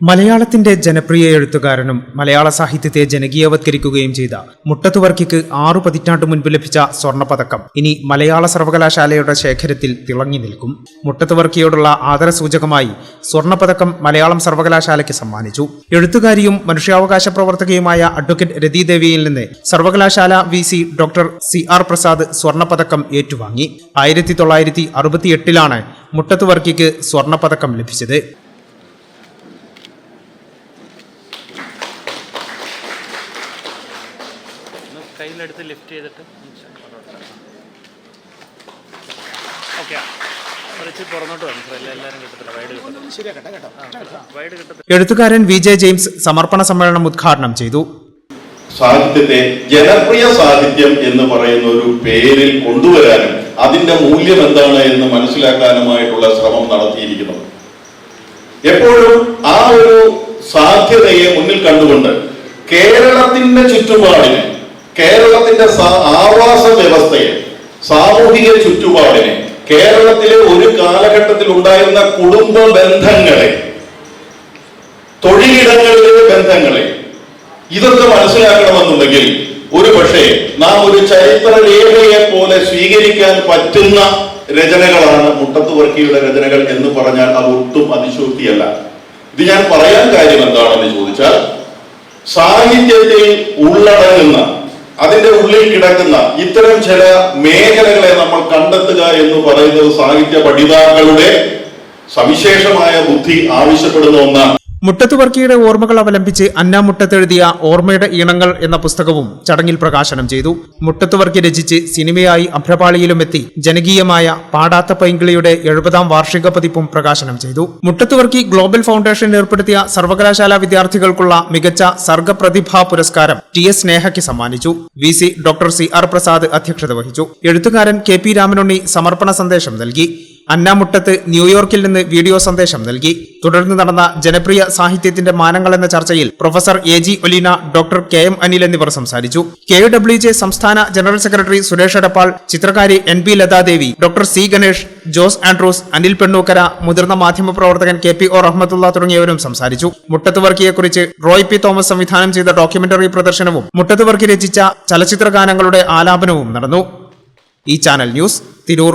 മലയാളത്തിന്റെ ജനപ്രിയ എഴുത്തുകാരനും മലയാള സാഹിത്യത്തെ ജനകീയവത്കരിക്കുകയും ചെയ്ത മുട്ടത്തുവർക്കിക്ക് ആറു പതിറ്റാണ്ടു മുൻപ് ലഭിച്ച സ്വർണപതക്കം ഇനി മലയാള സർവകലാശാലയുടെ ശേഖരത്തിൽ തിളങ്ങി നിൽക്കും. മുട്ടത്തുവർക്കിയോടുള്ള ആദരസൂചകമായി സ്വർണപതക്കം മലയാളം സർവകലാശാലയ്ക്ക് സമ്മാനിച്ചു. എഴുത്തുകാരിയും മനുഷ്യാവകാശ പ്രവർത്തകയുമായ അഡ്വക്കേറ്റ് രതിദേവിയിൽ നിന്ന് സർവകലാശാല V C doctor C R Prasad സ്വർണപതക്കം ഏറ്റുവാങ്ങി. ആയിരത്തി തൊള്ളായിരത്തി അറുപത്തിയെട്ടിലാണ് മുട്ടത്തുവർക്കിക്ക് സ്വർണപതക്കം ലഭിച്ചത്. കയ്യിലെടുത്ത് ലിഫ്റ്റ് ചെയ്തിട്ട് ഓക്കെ എഴുത്തുകാരൻ വി ജെ ജെയിംസ് സമർപ്പണ സമ്മേളനം ഉദ്ഘാടനം ചെയ്തു. സാഹിത്യത്തെ ജനപ്രിയ സാഹിത്യം എന്ന് പറയുന്ന ഒരു പേരിൽ കൊണ്ടുവരാനും അതിന്റെ മൂല്യം എന്താണ് എന്ന് മനസ്സിലാക്കാനുമായിട്ടുള്ള ശ്രമം നടത്തിയിരിക്കുന്നത് എപ്പോഴും ആ ഒരു സാധ്യതയെ മുന്നിൽ കണ്ടുകൊണ്ട് കേരളത്തിന്റെ ചുറ്റുപാടിനെ കേരളത്തിന്റെ ആവാസ വ്യവസ്ഥയെ സാമൂഹിക ചുറ്റുപാടിനെ കേരളത്തിലെ ഒരു കാലഘട്ടത്തിൽ ഉണ്ടായിരുന്ന കുടുംബ ബന്ധങ്ങളെ തൊഴിലിടങ്ങളിലെ ബന്ധങ്ങളെ ഇതൊക്കെ മനസ്സിലാക്കണമെന്നുണ്ടെങ്കിൽ ഒരു പക്ഷേ നാം ഒരു ചരിത്ര രേഖയെ പോലെ സ്വീകരിക്കാൻ പറ്റുന്ന രചനകളാണ് മുട്ടത്തുവർക്കിയുടെ രചനകൾ എന്ന് പറഞ്ഞാൽ അത് ഒട്ടും അതിശോക്തിയല്ല ഇത് ഞാൻ പറയാൻ കാര്യം എന്താണെന്ന് ചോദിച്ചാൽ സാഹിത്യത്തിൽ ഉള്ളടങ്ങുന്ന അതിന്റെ ഉള്ളിൽ കിടക്കുന്ന ഇത്തരം ചില മേഖലകളെ നമ്മൾ കണ്ടെത്തുക എന്ന് പറയുന്നത് സാഹിത്യ പഠിതാക്കളുടെ സവിശേഷമായ ബുദ്ധി ആവശ്യപ്പെടുന്ന ഒന്നാണ്. മുട്ടത്തുവർക്കിയുടെ ഓർമ്മകൾ അവലംബിച്ച് അന്ന മുട്ടത്തെഴുതിയ ഓർമ്മയുടെ ഈണങ്ങൾ എന്ന പുസ്തകവും ചടങ്ങിൽ പ്രകാശനം ചെയ്തു. മുട്ടത്തുവർക്കി രചിച്ച് സിനിമയായി അഭ്രപാളിയിലും എത്തി ജനകീയമായ പാടാത്ത പൈങ്കിളിയുടെ എഴുപതാം വാർഷിക പതിപ്പും പ്രകാശനം ചെയ്തു. മുട്ടത്തുവർക്കി ഗ്ലോബൽ ഫൗണ്ടേഷൻ ഏർപ്പെടുത്തിയ സർവകലാശാല വിദ്യാർത്ഥികൾക്കുള്ള മികച്ച സർഗപ്രതിഭാ പുരസ്കാരം ടി എസ് സ്നേഹയ്ക്ക് സമ്മാനിച്ചു. V C doctor C R Prasad അധ്യക്ഷത വഹിച്ചു. എഴുത്തുകാരൻ കെ പി രാമനുണ്ണി സമർപ്പണ സന്ദേശം നൽകി. അന്നാമുട്ടത്ത് ന്യൂയോർക്കിൽ നിന്ന് വീഡിയോ സന്ദേശം നൽകി. തുടർന്ന് നടന്ന ജനപ്രിയ സാഹിത്യത്തിന്റെ മാനങ്ങൾ എന്ന ചർച്ചയിൽ professor A G Oleena doctor K M Anil എന്നിവർ സംസാരിച്ചു. കെ ഡബ്ല്യു ജെ സംസ്ഥാന general secretary Suresh Edappal ചിത്രകാരി N P Lathadevi doctor C Ganesh Jose Andrews Anil Pennukkara മുതിർന്ന മാധ്യമപ്രവർത്തകൻ കെ പി ഒ റഹ്മത്തുള്ള തുടങ്ങിയവരും സംസാരിച്ചു. മുട്ടത്തുവർക്കിയെക്കുറിച്ച് റോയ് പി തോമസ് സംവിധാനം ചെയ്ത ഡോക്യുമെന്ററി പ്രദർശനവും മുട്ടത്തുവർക്കി രചിച്ച ചലച്ചിത്ര ഗാനങ്ങളുടെ ആലാപനവും നടന്നു. ഈ channel news Tirur.